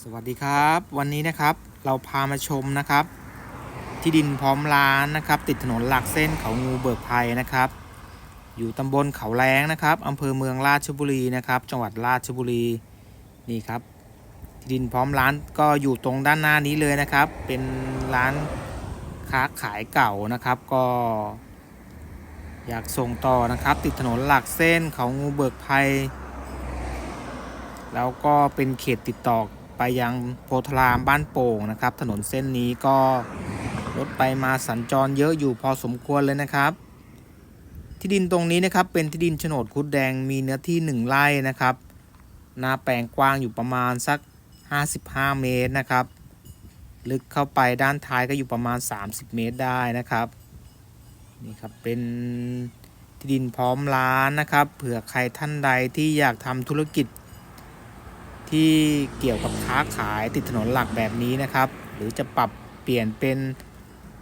สวัสดีครับ วันนี้นะครับเราพามาชมนะครับ ที่ดินพร้อมร้านนะครับ ติดถนนหลักเส้นเขางูเบิกไพรนะครับ อยู่ตำบลเขาแรงนะครับอำเภอเมืองราชบุรีนะครับ จังหวัดราชบุรีนี่ครับ ที่ดินพร้อมร้านก็อยู่ตรงด้านหน้านี้เลยนะครับ เป็นร้านค้าขายเก่านะครับก็ อยากส่งต่อนะครับ ติดถนนหลักเส้นเขางูเบิกไพรแล้วก็เป็นเขตติดต่อ ไปยังโพธารามบ้านโป่งนะครับ ถนนเส้นนี้ก็รถไปมาสัญจรเยอะอยู่พอสมควรเลยนะครับ ที่ดินตรงนี้นะครับเป็นที่ดินโฉนดคุดแดงมีเนื้อที่ 1 ไร่นะครับนาแปลงกว้างอยู่ประมาณสัก 55 เมตรนะครับ ลึกเข้าไปด้านท้ายก็อยู่ประมาณ 30 เมตรได้นะครับนี่ครับเป็นที่ดินพร้อมร้านนะครับ เผื่อใครท่านใดที่อยากทำธุรกิจ ที่เกี่ยวกับค้าขายติดถนนหลักแบบนี้นะครับ หรือจะปรับเปลี่ยนเป็น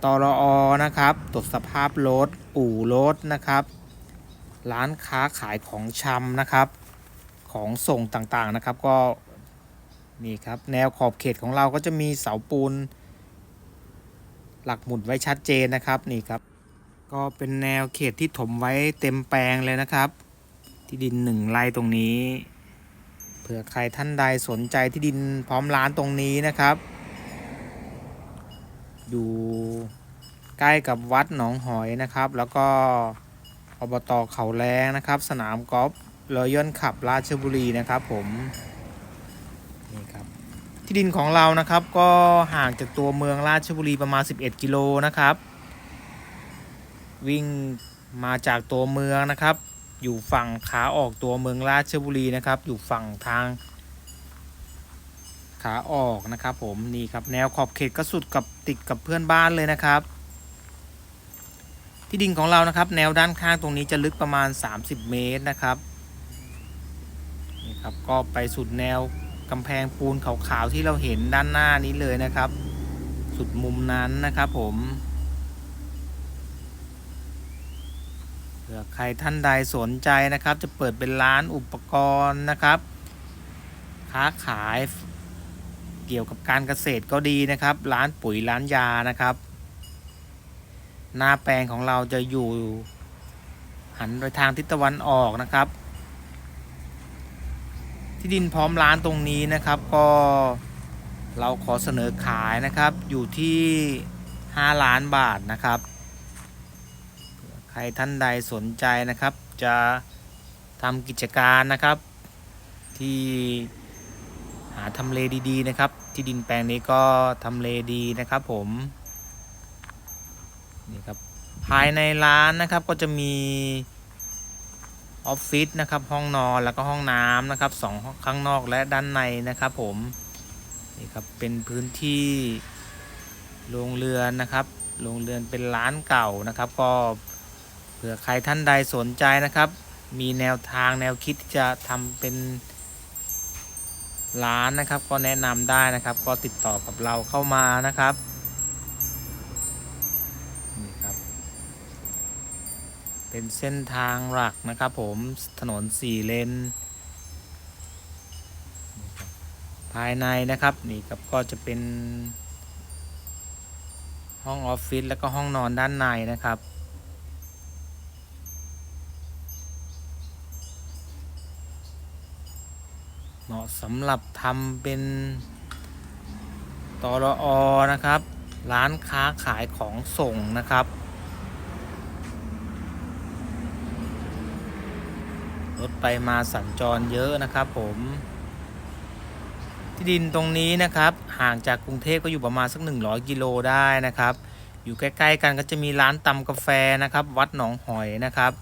ตรออนะครับตรวจสภาพรถอู่รถนะครับ ร้านค้าขายของชำนะครับ ของส่งต่างๆนะครับก็นี่ครับแนวขอบเขตของเราก็จะมีเสาปูน หลักหมุดไว้ชัดเจนนะครับนี่ครับ ก็เป็นแนวเขตที่ถมไว้เต็มแปลงเลยนะครับ ที่ดินหนึ่งไร่ตรงนี้ ผื่อใครท่านใดสนใจที่ดินพร้อมร้านตรงนี้นะครับ อยู่ใกล้กับวัดหนองหอยนะครับ แล้วก็อบตเขาแรงนะครับ สนามกอล์ฟรอยย่นขับราชบุรีนะครับผมนี่ครับที่ดินของเรานะครับก็ห่างจากตัวเมืองราชบุรีประมาณ 11 กิโลนะครับ วิ่งมาจากตัวเมืองนะครับ อยู่ฝั่งขาออกตัวเมืองราชบุรีนะครับ อยู่ฝั่งทาง ขาออกนะครับ ผมนี่ครับแนวขอบเขตก็สุดกับติดกับเพื่อนบ้านเลยนะครับ ที่ดินของเรานะครับ แนวด้านข้างตรงนี้จะลึกประมาณ 30 เมตรนะครับนี่ครับก็ไปสุดแนวกำแพงปูนขาวๆที่เราเห็นด้านหน้านี้เลยนะครับ สุดมุมนั้นนะครับผม ผื่อใครท่านใดสนใจนะครับ จะเปิดเป็นร้านอุปกรณ์นะครับ ค้าขายเกี่ยวกับการเกษตรก็ดีนะครับ ร้านปุ๋ยร้านยานะครับ หน้าแปลงของเราจะอยู่หันไปทางทิศตะวันออกนะครับ ที่ดินพร้อมร้านตรงนี้นะครับ ก็เราขอเสนอขายนะครับอยู่ที่ 5 ล้านบาทนะครับ ใครท่านใดสนใจนะครับ จะทำกิจการนะครับ ที่หาทำเลดีๆนะครับ ที่ดินแปลงนี้ก็ทำเลดีนะครับผมนี่ครับภายในร้านนะครับก็จะมีออฟฟิศนะครับห้องนอนแล้วก็ห้องน้ำนะครับสองห้องข้างนอกและด้านในนะครับผมนี่ครับเป็นพื้นที่โรงเรือนนะครับโรงเรือนเป็นร้านเก่านะครับ ก็ เผื่อใครท่านใดสนใจนะครับ มีแนวทางแนวคิดที่จะทำเป็นร้านนะครับ ก็แนะนำได้นะครับ ก็ติดต่อกับเราเข้ามานะครับนี่ครับ เป็นเส้นทางหลักนะครับผมถนนสี่เลนภายในนะครับนี่ครับก็จะเป็นห้องออฟฟิศแล้วก็ห้องนอนด้านในนะครับ เหมาะสำหรับทำเป็นตรอนะครับ ร้านค้าขายของส่งนะครับ รถไปมาสัญจรเยอะนะครับผม ที่ดินตรงนี้นะครับ ห่างจากกรุงเทพก็อยู่ประมาณสัก 100 กิโลได้นะครับ อยู่ใกล้ ๆ กันก็จะมีร้านตำกาแฟนะครับ วัดหนองหอยนะครับ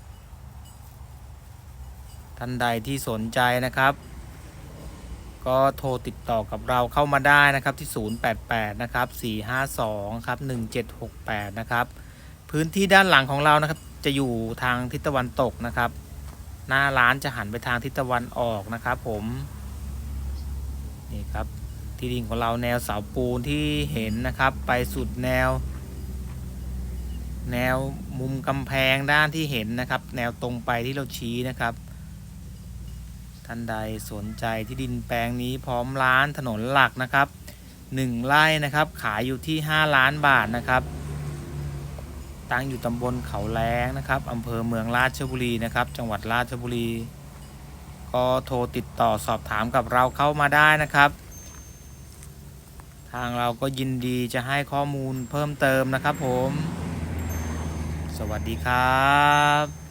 ท่านใดที่สนใจนะครับ ก็โทรติดต่อกับเราเข้ามาได้นะครับที่ 088 นะครับ 452 ครับ 1768 นะครับ พื้นที่ด้านหลังของเรานะครับ จะอยู่ทางทิศตะวันตกนะครับ หน้าร้านจะหันไปทางทิศตะวันออกนะครับผม นี่ครับ ที่ดินของเราแนวเสาปูนที่เห็นนะครับ ไปสุดแนว แนวมุมกำแพงด้านที่เห็นนะครับ แนวตรงไปที่เราชี้นะครับ ท่านใดสนใจที่ดินแปลงนี้พร้อมร้านถนนหลักนะครับ 1 ไร่นะครับ ขายอยู่ที่ 5 ล้านบาทนะครับ ตั้งอยู่ตำบลเขาแล้งนะครับอำเภอเมืองราชบุรีนะครับ จังหวัดราชบุรี ก็โทรติดต่อสอบถามกับเราเข้ามาได้นะครับ ทางเราก็ยินดีจะให้ข้อมูลเพิ่มเติมนะครับผม สวัสดีครับ